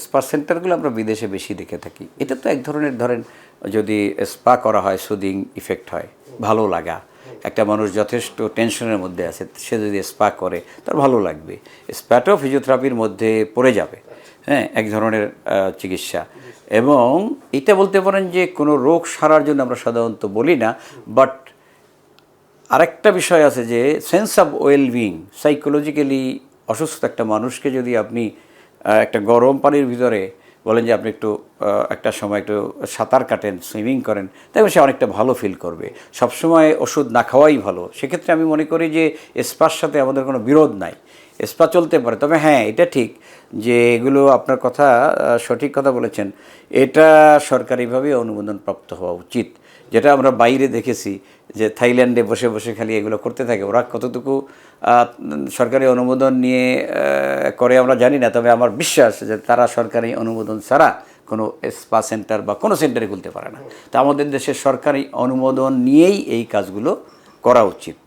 Spa সেন্টারগুলো আমরা বিদেশে বেশি দেখে থাকি। এটা তো এক ধরনের, ধরেন, যদি স্পা করা হয় সুদিং ইফেক্ট হয়, ভালো লাগা। একটা মানুষ যথেষ্ট টেনশনের মধ্যে আছে, সে যদি স্পা করে, তার ভালো লাগবে। স্প্যাটাও ফিজিওথেরাপির মধ্যে পড়ে যাবে। হ্যাঁ এক ধরনের চিকিৎসা। এবং এটা বলতে পারেন যে, কোনো রোগ সারার জন্য আমরা সাধারণত বলি না বাট আরেকটা বিষয় আছে যে সেন্স অফ ওয়েলবিং সাইকোলজিক্যালি অসুস্থ একটা মানুষকে যদি আপনি একটা গরম পানির ভিতরে বলেন যে আপনি একটু একটা সময় একটু সাঁতার কাটেন, সুইমিং করেন তাহলে সে অনেকটা ভালো ফিল করবে। সবসময় ওষুধ না খাওয়াই ভালো। সেক্ষেত্রে আমি মনে করি যে স্পার সাথে আমাদের কোনো বিরোধ নাই। স্পা চলতে পারে, তবে হ্যাঁ এটা ঠিক যে এগুলো আপনার কথা সঠিক কথা বলেছেন। এটা সরকারিভাবে অনুমোদন প্রাপ্ত হওয়া উচিত। যেটা আমরা বাইরে দেখেছি যে থাইল্যান্ডে বসে বসে খালি এগুলো করতে থাকে। ওরা কতটুকু সরকারি অনুমোদন নিয়ে করে আমরা জানি না, তবে আমার বিশ্বাস যে তারা সরকারি অনুমোদন ছাড়া কোনো স্পা সেন্টার বা কোনো সেন্টারে খুলতে পারে না। তা আমাদের দেশে সরকারি অনুমোদন নিয়েই এই কাজগুলো করা উচিত।